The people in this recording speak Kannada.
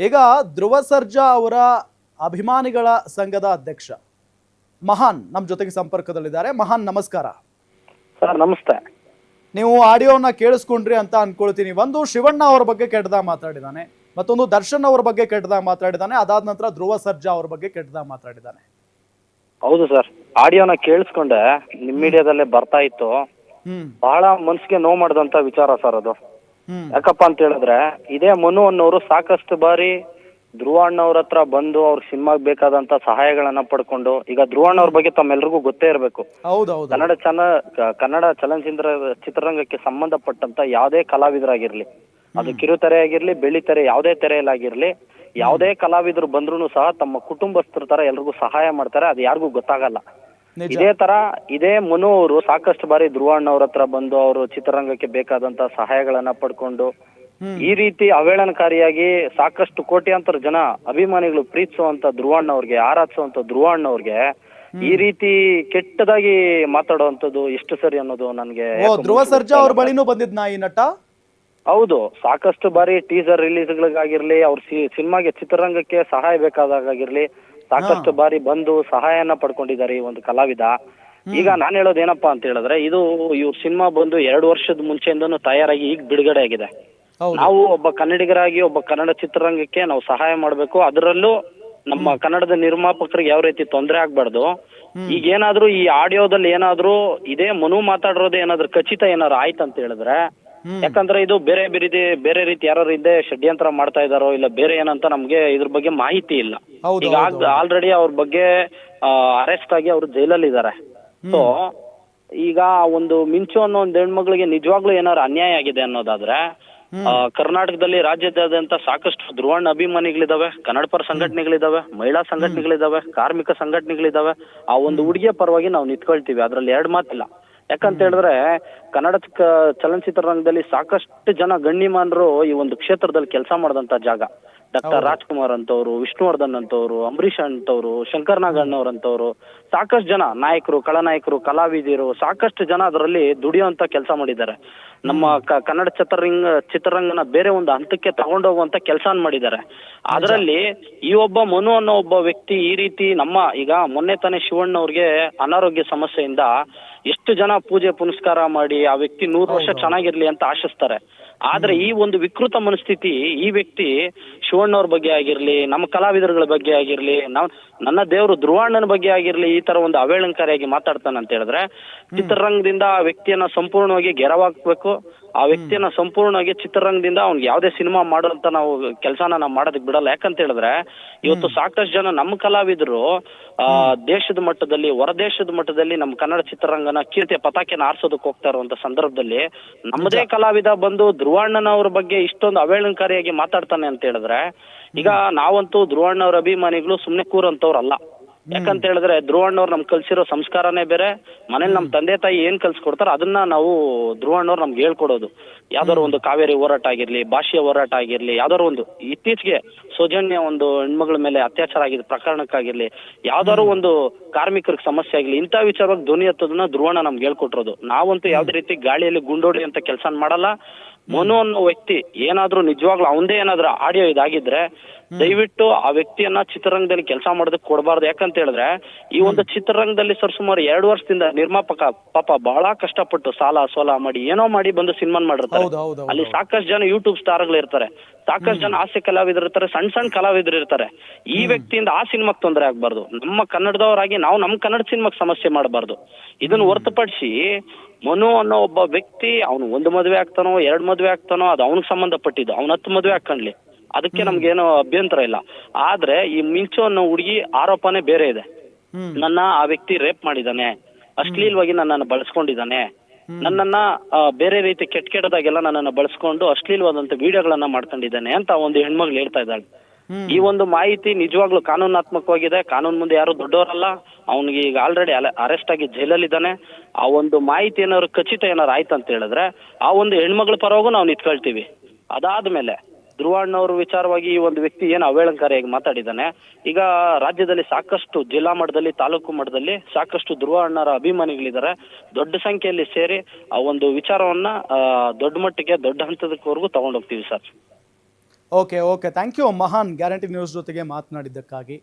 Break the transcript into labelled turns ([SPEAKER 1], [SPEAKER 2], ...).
[SPEAKER 1] ಈಗ ಧ್ರುವ ಸರ್ಜಾ ಅವರ ಅಭಿಮಾನಿಗಳ ಸಂಘದ ಅಧ್ಯಕ್ಷ. ಮಹಾನ್ ನಮ್ಮ ಜೊತೆಗೆ ಸಂಪರ್ಕದಲ್ಲಿದ್ದಾರೆ. ಮಹಾನ್ ನಮಸ್ಕಾರ.
[SPEAKER 2] ಸರ್ ನಮಸ್ತೆ.
[SPEAKER 1] ನೀವು ಆಡಿಯೋನ ಕೇಳಿಸ್ಕೊಂಡ್ರಿ ಅಂತ ಅನ್ಕೊಳ್ತೀನಿ. ಒಂದು ಶಿವಣ್ಣ ಅವ್ರ ಬಗ್ಗೆ ಕೆಟ್ಟದಾಗ ಮಾತಾಡಿದಾನೆ. ಮತ್ತೊಂದು ದರ್ಶನ್ ಅವ್ರ ಬಗ್ಗೆ ಕೆಟ್ಟದಾಗ ಮಾತಾಡಿದಾನೆ. ಅದಾದ ನಂತರ ಧ್ರುವ ಸರ್ಜಾ ಅವ್ರ ಬಗ್ಗೆ ಕೆಟ್ಟದಾಗ ಮಾತಾಡಿದಾನೆ.
[SPEAKER 2] ಹೌದು ಸರ್. ಆಡಿಯೋನ ಕೇಳಿಸ್ಕೊಂಡೆ. ನಿಮ್ ಮೀಡಿಯಾದಲ್ಲೇ ಬರ್ತಾ ಇತ್ತು.
[SPEAKER 1] ಹ್ಮ್.
[SPEAKER 2] ಬಹಳ ಮನ್ಸಿಗೆ ನೋವು ಮಾಡಿದಂತ ವಿಚಾರ ಸರ್ ಅದು. ಯಾಕಪ್ಪ ಅಂತ ಹೇಳಿದ್ರೆ ಇದೇ ಮನು ಅನ್ನೋರು ಸಾಕಷ್ಟು ಬಾರಿ ಧ್ರುವ ಅಣ್ಣವ್ರ ಹತ್ರ ಬಂದು ಅವ್ರ ಸಿನಿಮಾಗ್ ಬೇಕಾದಂತ ಸಹಾಯಗಳನ್ನ ಪಡ್ಕೊಂಡು ಈಗ ಧ್ರುವ ಅಣ್ಣವ್ರ ಬಗ್ಗೆ ತಮ್ಮೆಲ್ರಿಗೂ ಗೊತ್ತೇ ಇರಬೇಕು.
[SPEAKER 1] ಹೌದೌದು.
[SPEAKER 2] ಕನ್ನಡ ಚನ ಕನ್ನಡ ಚಲನಚಿತ್ರ ಚಿತ್ರರಂಗಕ್ಕೆ ಸಂಬಂಧಪಟ್ಟಂತ ಯಾವುದೇ ಕಲಾವಿದರಾಗಿರ್ಲಿ ಅದು ಕಿರುತೆರೆ ಆಗಿರ್ಲಿ ಬೆಳಿತೆರೆ ಯಾವುದೇ ತೆರೆಯಲ್ಲಾಗಿರ್ಲಿ ಯಾವುದೇ ಕಲಾವಿದರು ಬಂದ್ರು ಸಹ ತಮ್ಮ ಕುಟುಂಬಸ್ಥರ ತರ ಎಲ್ರಿಗೂ ಸಹಾಯ ಮಾಡ್ತಾರೆ ಅದು ಯಾರಿಗೂ ಗೊತ್ತಾಗಲ್ಲ. ಇದೇ ತರ ಇದೇ ಮನು ಅವರು ಸಾಕಷ್ಟು ಬಾರಿ ಧ್ರುವಣ್ಣ ಅಣ್ಣವ್ರ ಹತ್ರ ಬಂದು ಅವರು ಚಿತ್ರರಂಗಕ್ಕೆ ಬೇಕಾದಂತ ಸಹಾಯಗಳನ್ನ ಪಡ್ಕೊಂಡು ಈ ರೀತಿ ಅವೇಳನಕಾರಿಯಾಗಿ ಸಾಕಷ್ಟು ಕೋಟ್ಯಾಂತರ ಜನ ಅಭಿಮಾನಿಗಳು ಪ್ರೀತಿಸುವಂತ ಧ್ರುವಣ್ಣ ಅಣ್ಣವ್ರಿಗೆ ಆರಾಧಿಸುವಂತ ಧ್ರುವ ಅಣ್ಣವ್ರಿಗೆ ಈ ರೀತಿ ಕೆಟ್ಟದಾಗಿ ಮಾತಾಡುವಂತದ್ದು ಎಷ್ಟು ಸರಿ ಅನ್ನೋದು ನನ್ಗೆ
[SPEAKER 1] ಧ್ರುವ ಸರ್ಜಾ ಅವ್ರ ಬಳಿನೂ ಬಂದಿದ್ನಾ ಈ ನಟ?
[SPEAKER 2] ಹೌದು ಸಾಕಷ್ಟು ಬಾರಿ ಟೀಸರ್ ರಿಲೀಸ್ಗಳಿಗಾಗಿರ್ಲಿ ಅವ್ರ ಸಿನಿಮಾಗೆ ಚಿತ್ರರಂಗಕ್ಕೆ ಸಹಾಯ ಬೇಕಾದಾಗಿರ್ಲಿ ಸಾಕಷ್ಟು ಬಾರಿ ಬಂದು ಸಹಾಯನ ಪಡ್ಕೊಂಡಿದ್ದಾರೆ ಈ ಒಂದು ಕಲಾವಿದ. ಈಗ ನಾನು ಹೇಳೋದು ಏನಪ್ಪಾ ಅಂತ ಹೇಳಿದ್ರೆ ಇದು ಇವ್ರ ಸಿನಿಮಾ ಬಂದು ಎರಡು ವರ್ಷದ ಮುಂಚೆಯಿಂದನೂ ತಯಾರಾಗಿ ಈಗ ಬಿಡುಗಡೆ ಆಗಿದೆ. ನಾವು ಒಬ್ಬ ಕನ್ನಡಿಗರಾಗಿ ಒಬ್ಬ ಕನ್ನಡ ಚಿತ್ರರಂಗಕ್ಕೆ ನಾವು ಸಹಾಯ ಮಾಡಬೇಕು. ಅದರಲ್ಲೂ ನಮ್ಮ ಕನ್ನಡದ ನಿರ್ಮಾಪಕರಿಗೆ ಯಾವ ರೀತಿ ತೊಂದರೆ ಆಗ್ಬಾರ್ದು. ಈಗ ಏನಾದ್ರೂ ಈ ಆಡಿಯೋದಲ್ಲಿ ಏನಾದ್ರೂ ಇದೇ ಮನು ಮಾತಾಡಿರೋದೇ ಏನಾದ್ರೂ ಖಚಿತ ಏನಾದ್ರು ಆಯ್ತು ಅಂತ ಹೇಳಿದ್ರೆ ಯಾಕಂದ್ರೆ ಇದು ಬೇರೆ ಬೇರೆ ಬೇರೆ ರೀತಿ ಯಾರು ಷಡ್ಯಂತ್ರ ಮಾಡ್ತಾ ಇದಾರೋ ಇಲ್ಲ ಬೇರೆ ಏನಂತ ನಮ್ಗೆ ಇದ್ರ ಬಗ್ಗೆ ಮಾಹಿತಿ ಇಲ್ಲ. ಈಗ ಆಲ್ರೆಡಿ ಅವ್ರ ಬಗ್ಗೆ ಅರೆಸ್ಟ್ ಆಗಿ ಅವ್ರು ಜೈಲಲ್ಲಿ ಇದಾರೆ ಸೊ ಈಗ ಒಂದು ಮಿಂಚು ಅನ್ನೋ ಒಂದು ಹೆಣ್ಮಗಳಿಗೆ ನಿಜವಾಗ್ಲೂ ಏನಾದ್ರು ಅನ್ಯಾಯ ಆಗಿದೆ ಅನ್ನೋದಾದ್ರೆ ಆ, ಕರ್ನಾಟಕದಲ್ಲಿ ರಾಜ್ಯದಾದ್ಯಂತ ಸಾಕಷ್ಟು ಧ್ರುವಣ್ಣ ಅಭಿಮಾನಿಗಳಿದಾವೆ ಕನ್ನಡ ಪರ ಸಂಘಟನೆಗಳಿದಾವೆ ಮಹಿಳಾ ಸಂಘಟನೆಗಳಿದಾವೆ ಕಾರ್ಮಿಕ ಸಂಘಟನೆಗಳಿದಾವೆ. ಆ ಒಂದು ಹುಡುಗಿಯ ಪರವಾಗಿ ನಾವು ನಿಂತ್ಕೊಳ್ತೀವಿ. ಅದ್ರಲ್ಲಿ ಎರಡು ಮಾತಿಲ್ಲ. ಯಾಕಂತ ಹೇಳಿದ್ರೆ ಕನ್ನಡ ಚಲನಚಿತ್ರರಂಗದಲ್ಲಿ ಸಾಕಷ್ಟು ಜನ ಗಣ್ಯಮಾನರು ಈ ಒಂದು ಕ್ಷೇತ್ರದಲ್ಲಿ ಕೆಲಸ ಮಾಡಿದಂತ ಜಾಗ. ಡಾಕ್ಟರ್ ರಾಜ್ಕುಮಾರ್ ಅಂತವ್ರು ವಿಷ್ಣುವರ್ಧನ್ ಅಂತವ್ರು ಅಂಬರೀಷ್ ಅಂತವ್ರು ಶಂಕರ್ ನಾಗಣ್ಣವ್ರ ಅಂತವ್ರು ಸಾಕಷ್ಟು ಜನ ನಾಯಕರು ಕಳನಾಯಕರು ಕಲಾವಿದರು ಸಾಕಷ್ಟು ಜನ ಅದರಲ್ಲಿ ದುಡಿಯುವಂತ ಕೆಲಸ ಮಾಡಿದ್ದಾರೆ. ನಮ್ಮ ಕ- ಕನ್ನಡ ಚಿತ್ರರಂಗ ಚಿತ್ರರಂಗನ ಬೇರೆ ಒಂದು ಹಂತಕ್ಕೆ ತಗೊಂಡೋಗುವಂತ ಕೆಲಸ ಮಾಡಿದ್ದಾರೆ. ಅದರಲ್ಲಿ ಈ ಒಬ್ಬ ಮನು ಅನ್ನೋ ಒಬ್ಬ ವ್ಯಕ್ತಿ ಈ ರೀತಿ ನಮ್ಮ ಈಗ ಮೊನ್ನೆ ತಾನೇ ಶಿವಣ್ಣ ಅವ್ರಿಗೆ ಅನಾರೋಗ್ಯ ಸಮಸ್ಯೆಯಿಂದ ಎಷ್ಟು ಜನ ಪೂಜೆ ಪುನಸ್ಕಾರ ಮಾಡಿ ಆ ವ್ಯಕ್ತಿ ನೂರು ವರ್ಷ ಚೆನ್ನಾಗಿರ್ಲಿ ಅಂತ ಆಶಿಸ್ತಾರೆ. ಆದ್ರೆ ಈ ಒಂದು ವಿಕೃತ ಮನಸ್ಥಿತಿ ಈ ವ್ಯಕ್ತಿ ಶಿವಣ್ಣವ್ರ ಬಗ್ಗೆ ಆಗಿರ್ಲಿ ನಮ್ಮ ಕಲಾವಿದರುಗಳ ಬಗ್ಗೆ ಆಗಿರ್ಲಿ ನಾವ್ ನನ್ನ ದೇವರು ಧ್ರುವಣ್ಣನ ಬಗ್ಗೆ ಆಗಿರ್ಲಿ ಈ ತರ ಒಂದು ಅವೇಳಂಕಾರಿಯಾಗಿ ಮಾತಾಡ್ತಾನೆ ಅಂತ ಹೇಳಿದ್ರೆ ಚಿತ್ರರಂಗದಿಂದ ಆ ವ್ಯಕ್ತಿಯನ್ನ ಸಂಪೂರ್ಣವಾಗಿ ಗೆರವಾಕ್ಬೇಕು. ಆ ವ್ಯಕ್ತಿಯನ್ನ ಸಂಪೂರ್ಣವಾಗಿ ಚಿತ್ರರಂಗದಿಂದ ಅವ್ನಿಗೆ ಯಾವುದೇ ಸಿನಿಮಾ ಮಾಡೋಂತ ನಾವು ಕೆಲಸನ ನಾವು ಮಾಡೋದಕ್ಕೆ ಬಿಡಲ್ಲ. ಯಾಕಂತ ಹೇಳಿದ್ರೆ ಇವತ್ತು ಸಾಕಷ್ಟು ಜನ ನಮ್ಮ ಕಲಾವಿದರು ಆ ದೇಶದ ಮಟ್ಟದಲ್ಲಿ ಹೊರದೇಶದ ಮಟ್ಟದಲ್ಲಿ ನಮ್ಮ ಕನ್ನಡ ಚಿತ್ರರಂಗನ ಕೀರ್ತಿ ಪತಾಕೆನ ಆರಿಸೋದಕ್ಕೆ ಹೋಗ್ತಾ ಇರುವಂತ ಸಂದರ್ಭದಲ್ಲಿ ನಮ್ಮದೇ ಕಲಾವಿದ ಬಂದು ಧ್ರುವಣ್ಣನವ್ರ ಬಗ್ಗೆ ಇಷ್ಟೊಂದು ಅವೇಳನಕಾರಿಯಾಗಿ ಮಾತಾಡ್ತಾನೆ ಅಂತ ಹೇಳಿದ್ರೆ ಈಗ ನಾವಂತೂ ಧ್ರುವಣ್ಣವ್ರ ಅಭಿಮಾನಿಗಳು ಸುಮ್ನೆ ಕೂರಂತವ್ರಲ್ಲ. ಯಾಕಂತ ಹೇಳಿದ್ರೆ ಧ್ರುವಣ್ಣವ್ರು ನಮ್ಗೆ ಕಲ್ಸಿರೋ ಸಂಸ್ಕಾರನೇ ಬೇರೆ ಮನೇಲಿ ನಮ್ಮ ತಂದೆ ತಾಯಿ ಏನ್ ಕಲ್ಸ್ಕೊಡ್ತಾರೋ ಅದನ್ನ ನಾವು ಧ್ರುವಣ್ಣವ್ರು ನಮ್ಗೆ ಹೇಳ್ಕೊಡೋದು. ಯಾವ್ದಾರು ಒಂದು ಕಾವೇರಿ ಹೋರಾಟ ಆಗಿರ್ಲಿ ಭಾಷೆಯ ಹೋರಾಟ ಆಗಿರ್ಲಿ ಯಾವ್ದಾರು ಒಂದು ಇತ್ತೀಚೆಗೆ ಸೌಜನ್ಯ ಒಂದು ಹೆಣ್ಮಗಳ ಮೇಲೆ ಅತ್ಯಾಚಾರ ಆಗಿದ ಪ್ರಕರಣಕ್ಕಾಗಿರ್ಲಿ ಯಾವ್ದಾರು ಒಂದು ಕಾರ್ಮಿಕರಿಗೆ ಸಮಸ್ಯೆ ಆಗಿರ್ಲಿ ಇಂತ ವಿಚಾರವಾಗಿ ಧ್ವನಿ ಎತ್ತೋದನ್ನ ಧ್ರುವಣ್ಣ ನಮ್ಗೆ ಹೇಳ್ಕೊಟ್ರೋದು ನಾವಂತೂ ಯಾವ್ದೇ ರೀತಿ ಗಾಳಿಯಲ್ಲಿ ಗುಂಡೋಡಿ ಅಂತ ಕೆಲಸ ಮಾಡಲ್ಲ. ಮನು ಅನ್ನೋ ವ್ಯಕ್ತಿ ಏನಾದ್ರೂ ನಿಜವಾಗ್ಲೂ ಅವಂದೇ ಏನಾದ್ರೂ ಆಡಿಯೋ ಇದಾಗಿದ್ರೆ ದಯವಿಟ್ಟು ಆ ವ್ಯಕ್ತಿಯನ್ನ ಚಿತ್ರರಂಗದಲ್ಲಿ ಕೆಲಸ ಮಾಡೋದಕ್ಕೆ ಕೊಡಬಾರ್ದು. ಯಾಕಂತ ಹೇಳಿದ್ರೆ ಈ ಒಂದು ಚಿತ್ರರಂಗದಲ್ಲಿ ಸರ್ ಸುಮಾರು ಎರಡು ವರ್ಷದಿಂದ ನಿರ್ಮಾಪಕ ಪಾಪ ಬಹಳ ಕಷ್ಟಪಟ್ಟು ಸಾಲ ಸೋಲ ಮಾಡಿ ಏನೋ ಮಾಡಿ ಬಂದು ಸಿನಿಮಾ ಮಾಡಿರ್ತಾರೆ. ಅಲ್ಲಿ ಸಾಕಷ್ಟು ಜನ ಯೂಟ್ಯೂಬ್ ಸ್ಟಾರ್ಗಳು ಇರ್ತಾರೆ. ಸಾಕಷ್ಟು ಜನ ಹಾಸ್ಯ ಕಲಾವಿದರು ಇರ್ತಾರೆ ಸಣ್ಣ ಸಣ್ಣ ಕಲಾವಿದರು ಇರ್ತಾರೆ. ಈ ವ್ಯಕ್ತಿಯಿಂದ ಆ ಸಿನಿಮಾಕ್ ತೊಂದರೆ ಆಗ್ಬಾರ್ದು. ನಮ್ಮ ಕನ್ನಡದವರಾಗಿ ನಾವು ನಮ್ಮ ಕನ್ನಡ ಸಿನಿಮಾಕ್ ಸಮಸ್ಯೆ ಮಾಡಬಾರ್ದು. ಇದನ್ನ ಹೊರತುಪಡಿಸಿ ಮನು ಅನ್ನೋ ಒಬ್ಬ ವ್ಯಕ್ತಿ ಅವನು ಒಂದು ಮದುವೆ ಆಗ್ತಾನೋ ಎರಡ್ ಮದುವೆ ಆಗ್ತಾನೋ ಅದು ಅವನಿಗೆ ಸಂಬಂಧಪಟ್ಟಿದ್ದು. ಅವ್ನ ಹತ್ತು ಮದುವೆ ಹಾಕೊಂಡ್ಲಿ ಅದಕ್ಕೆ ನಮ್ಗೇನು ಅಭ್ಯಂತರ ಇಲ್ಲ. ಆದ್ರೆ ಈ ಮಿಂಚು ಅನ್ನೋ ಹುಡುಗಿ ಆರೋಪನೇ ಬೇರೆ ಇದೆ. ನನ್ನ ಆ ವ್ಯಕ್ತಿ ರೇಪ್ ಮಾಡಿದಾನೆ. ಅಶ್ಲೀಲವಾಗಿ ನನ್ನನ್ನು ಬಳಸ್ಕೊಂಡಿದ್ದಾನೆ ನನ್ನನ್ನ ಬೇರೆ ರೀತಿ ಕೆಟ್ಟ ಕೆಟ್ಟದಾಗೆಲ್ಲ ನನ್ನನ್ನು ಬಳಸ್ಕೊಂಡು ಅಶ್ಲೀಲವಾದಂತ ವಿಡಿಯೋಗಳನ್ನ ಮಾಡ್ಕೊಂಡಿದ್ದಾನೆ ಅಂತ ಒಂದು ಹೆಣ್ಮಗ್ಳು ಹೇಳ್ತಾ ಇದ್ದಾಳೆ. ಈ ಒಂದು ಮಾಹಿತಿ ನಿಜವಾಗ್ಲೂ ಕಾನೂನಾತ್ಮಕವಾಗಿದೆ. ಕಾನೂನು ಮುಂದೆ ಯಾರು ದೊಡ್ಡವರಲ್ಲ. ಅವನಿಗೆ ಈಗ ಆಲ್ರೆಡಿ ಅರೆಸ್ಟ್ ಆಗಿ ಜೈಲಲ್ಲಿದ್ದಾನೆ. ಆ ಒಂದು ಮಾಹಿತಿ ಏನಾದ್ರು ಖಚಿತ ಏನಾರು ಆಯ್ತು ಅಂತ ಹೇಳಿದ್ರೆ ಆ ಒಂದು ಹೆಣ್ಮಗಳ ಪರವಾಗೂ ನಾವು ನಿಂತ್ಕೊಳ್ತೀವಿ. ಅದಾದ್ಮೇಲೆ ಧ್ರುವಣ್ಣವ್ರ ವಿಚಾರವಾಗಿ ಈ ಒಂದು ವ್ಯಕ್ತಿ ಏನು ಅವೇಳಂಕಾರಿಯಾಗಿ ಮಾತಾಡಿದ್ದಾನೆ. ಈಗ ರಾಜ್ಯದಲ್ಲಿ ಸಾಕಷ್ಟು ಜಿಲ್ಲಾ ಮಟ್ಟದಲ್ಲಿ, ತಾಲೂಕು ಮಟ್ಟದಲ್ಲಿ ಸಾಕಷ್ಟು ಧ್ರುವ ಅಣ್ಣರ ಅಭಿಮಾನಿಗಳಿದ್ದಾರೆ. ದೊಡ್ಡ ಸಂಖ್ಯೆಯಲ್ಲಿ ಸೇರಿ ಆ ಒಂದು ವಿಚಾರವನ್ನ ದೊಡ್ಡ ಮಟ್ಟಿಗೆ, ದೊಡ್ಡ ಹಂತದವರೆಗೂ ತಗೊಂಡೋಗ್ತೀವಿ sir.
[SPEAKER 1] Okay okay thank you Mahan guarantee news ಜೊತೆಗೆ ಮಾತನಾಡಿದ್ದಕ್ಕಾಗಿ.